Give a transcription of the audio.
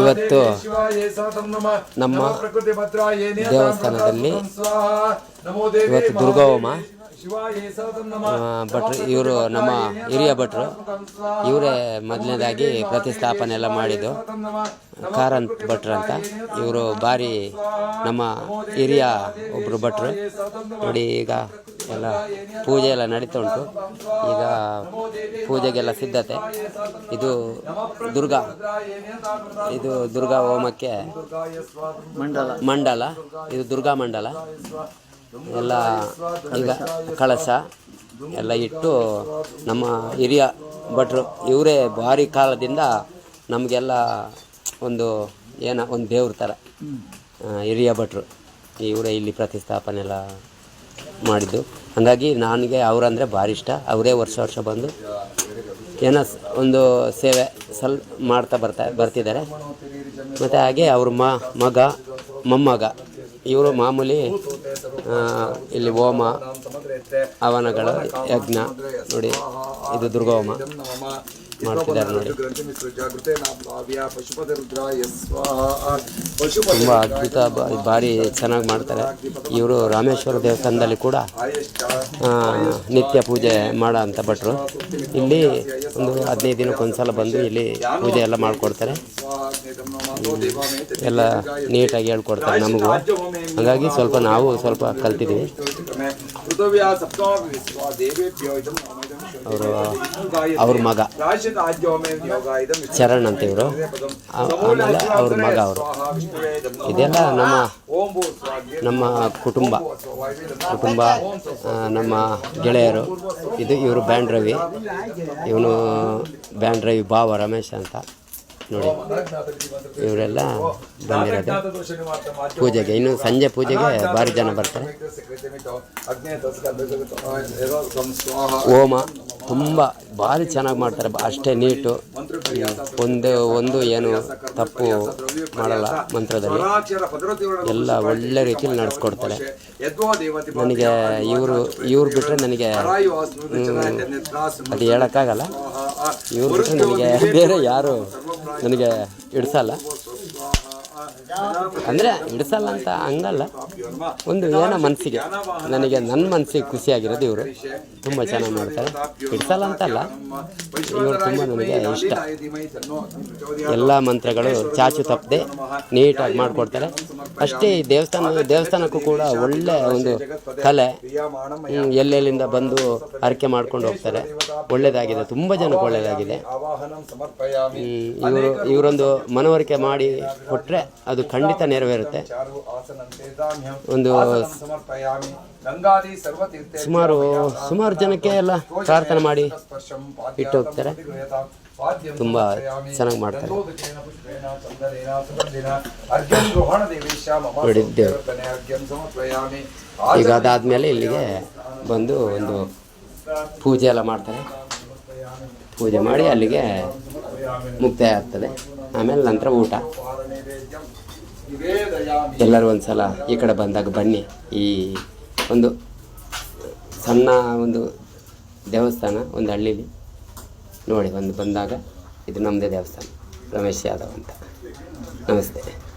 ಇವತ್ತು ನಮ್ಮ ದೇವಸ್ಥಾನದಲ್ಲಿ ಇವತ್ತು ದುರ್ಗಾಹೋಮ ಆ, ಭಟ್ರು ಇವರು ನಮ್ಮ ಹಿರಿಯ ಭಟ್ರು. ಇವರೇ ಮೊದಲನೇದಾಗಿ ಪ್ರತಿಷ್ಠಾಪನೆ ಎಲ್ಲ ಮಾಡಿದ್ದು. ಕಾರಂತ್ ಭಟ್ರು ಅಂತ. ಇವರು ಭಾರಿ ನಮ್ಮ ಹಿರಿಯ ಒಬ್ಬರು ಭಟ್ರು. ನೋಡಿ ಈಗ ಎಲ್ಲ ಪೂಜೆ ಎಲ್ಲ ನಡೀತಾ ಉಂಟು. ಈಗ ಪೂಜೆಗೆಲ್ಲ ಸಿದ್ಧತೆ. ಇದು ದುರ್ಗಾ. ಇದು ದುರ್ಗಾ ಹೋಮಕ್ಕೆ ಮಂಡಲ. ಮಂಡಲ. ಇದು ದುರ್ಗಾ ಮಂಡಲ. ಎಲ್ಲ ಈಗ ಕಳಸ ಎಲ್ಲ ಇಟ್ಟು ನಮ್ಮ ಹಿರಿಯ ಭಟ್ರು ಇವರೇ ಭಾರಿ ಕಾಲದಿಂದ ನಮಗೆಲ್ಲ ಒಂದು ಏನ ಒಂದು ದೇವ್ರ ಥರ. ಹಿರಿಯ ಭಟ್ರು. ಇವರೇ ಇಲ್ಲಿ ಪ್ರತಿಷ್ಠಾಪನೆ ಎಲ್ಲ ಮಾಡಿದ್ದು. ಹಾಗಾಗಿ ನನಗೆ ಅವರಂದರೆ ಭಾರಿ ಇಷ್ಟ. ಅವರೇ ವರ್ಷ ವರ್ಷ ಬಂದು ಏನೋ ಒಂದು ಸೇವೆ ಸಲ್ ಮಾಡ್ತಾ ಬರ್ತಾ ಬರ್ತಿದ್ದಾರೆ. ಮತ್ತು ಹಾಗೆ ಅವ್ರ ಮಗ, ಮೊಮ್ಮಗ. ಇವರು ಮಾಮೂಲಿ ಇಲ್ಲಿ ಹೋಮ, ಹವನಗಳು, ಯಜ್ಞ ನೋಡಿ, ಇದು ದುರ್ಗ ಹೋಮ ಮಾಡ್ತಿದ್ದಾರೆ ನೋಡಿ. ತುಂಬ ಅದ್ಭುತ ಭಾರಿ ಚೆನ್ನಾಗಿ ಮಾಡ್ತಾರೆ. ಇವರು ರಾಮೇಶ್ವರ ದೇವಸ್ಥಾನದಲ್ಲಿ ಕೂಡ ನಿತ್ಯ ಪೂಜೆ ಮಾಡೋ ಅಂತ ಭಟ್ರು. ಇಲ್ಲಿ ಒಂದು ಹದಿನೈದು ದಿನಕ್ಕೊಂದ್ಸಲ ಬಂದು ಇಲ್ಲಿ ಪೂಜೆ ಎಲ್ಲ ಮಾಡಿಕೊಡ್ತಾರೆ. ಎಲ್ಲ ನೀಟಾಗಿ ಹೇಳ್ಕೊಡ್ತಾರೆ ನಮಗೂ. ಹಾಗಾಗಿ ಸ್ವಲ್ಪ ನಾವು ಸ್ವಲ್ಪ ಕಲ್ತಿದ್ದೀವಿ. ಅವರು, ಅವ್ರ ಮಗ. ಚರಣ್ ಅಂತ ಇವರು. ಆಮೇಲೆ ಅವ್ರ ಮಗ ಅವರು. ಇದೆಲ್ಲ ನಮ್ಮ ನಮ್ಮ ಕುಟುಂಬ. ಕುಟುಂಬ ನಮ್ಮ ಗೆಳೆಯರು. ಇದು ಇವರು ಬ್ಯಾಂಡ್ ರವಿ. ಇವನು ಬ್ಯಾಂಡ್ ರವಿ ರಮೇಶ್ ಅಂತ. ನೋಡಿ. ಇವರೆಲ್ಲ ಬಂದಿರೋದು. ಪೂಜೆಗೆ, ಇನ್ನು ಸಂಜೆ ಪೂಜೆಗೆ ಭಾರಿ ಜನ ಬರ್ತಾರೆ. ಹೋಮ ತುಂಬ ಭಾರಿ ಚೆನ್ನಾಗಿ ಮಾಡ್ತಾರೆ. ಅಷ್ಟೇ ನೀಟು. ಒಂದು ಒಂದು ಏನು ತಪ್ಪು ಮಾಡಲ್ಲ ಮಂತ್ರದಲ್ಲಿ. ಎಲ್ಲ ಒಳ್ಳೆ ರೀತಿಯಲ್ಲಿ ನಡೆಸ್ಕೊಡ್ತಾರೆ. ನನಗೆ ಇವರು, ಇವ್ರು ಬಿಟ್ಟರೆ ನನಗೆ ಅದು ಹೇಳೋಕ್ಕಾಗಲ್ಲ. ಇವ್ರು ಬಿಟ್ಟರೆ ನನಗೆ ಬೇರೆ ಯಾರು ನನಗೆ ಇಡ್ಸಲ್ಲ ಅಂದರೆ ಬಿಡಿಸಲ್ಲ ಅಂತ ಹಂಗಲ್ಲ. ಒಂದು ಏನೋ ಮನಸ್ಸಿಗೆ. ನನಗೆ ನನ್ನ ಮನಸ್ಸಿಗೆ ಖುಷಿಯಾಗಿರೋದು ಇವರು. ತುಂಬ ಚೆನ್ನಾಗಿ ಮಾಡ್ತಾರೆ ಬಿಡಿಸಲ್ಲ ಅಂತಲ್ಲ, ಇವರು ತುಂಬ ನನಗೆ ಇಷ್ಟ. ಎಲ್ಲ ಮಂತ್ರಗಳು ಚಾಚು ತಪ್ಪದೆ ನೀಟಾಗಿ ಮಾಡಿಕೊಡ್ತಾರೆ. ಅಷ್ಟೇ ಈ ದೇವಸ್ಥಾನ, ದೇವಸ್ಥಾನಕ್ಕೂ ಕೂಡ ಒಳ್ಳೆ ಒಂದು ಕಲೆ. ಎಲ್ಲೆಲ್ಲಿಂದ ಬಂದು ಹರಕೆ ಮಾಡ್ಕೊಂಡು ಹೋಗ್ತಾರೆ. ಒಳ್ಳೆಯದಾಗಿದೆ ತುಂಬ ಜನಕ್ಕೆ ಒಳ್ಳೆಯದಾಗಿದೆ ಇವರು, ಇವರೊಂದು ಮನವರಿಕೆ ಮಾಡಿ ಕೊಟ್ಟರೆ ಅದು ಖಂಡಿತ ನೆರವೇರುತ್ತೆ. ಒಂದು ಸುಮಾರು ಸುಮಾರು ಜನಕ್ಕೆ ಎಲ್ಲ ಪ್ರಾರ್ಥನೆ ಮಾಡಿ ಇಟ್ಟು ಹೋಗ್ತಾರೆ. ತುಂಬ ಚೆನ್ನಾಗಿ ಮಾಡ್ತಾರೆ. ಈಗ ಅದಾದಮೇಲೆ ಇಲ್ಲಿಗೆ ಬಂದು ಒಂದು ಪೂಜೆ ಎಲ್ಲ ಮಾಡ್ತಾರೆ. ಪೂಜೆ ಮಾಡಿ ಅಲ್ಲಿಗೆ ಮುಕ್ತಾಯ ಆಗ್ತದೆ. ಆಮೇಲೆ ನಂತರ ಊಟ. ಎಲ್ಲರೂ ಒಂದು ಸಲ ಈ ಕಡೆ ಬಂದಾಗ ಬನ್ನಿ. ಈ ಒಂದು ಸಣ್ಣ ಒಂದು ದೇವಸ್ಥಾನ, ಒಂದು ಹಳ್ಳೀಲಿ. ನೋಡಿ, ಒಂದು ಬಂದಾಗ ಇದು ನಮ್ಮದೇ ದೇವಸ್ಥಾನ. ರಮೇಶ್ ಯಾದವ್ ಅಂತ. ನಮಸ್ತೆ.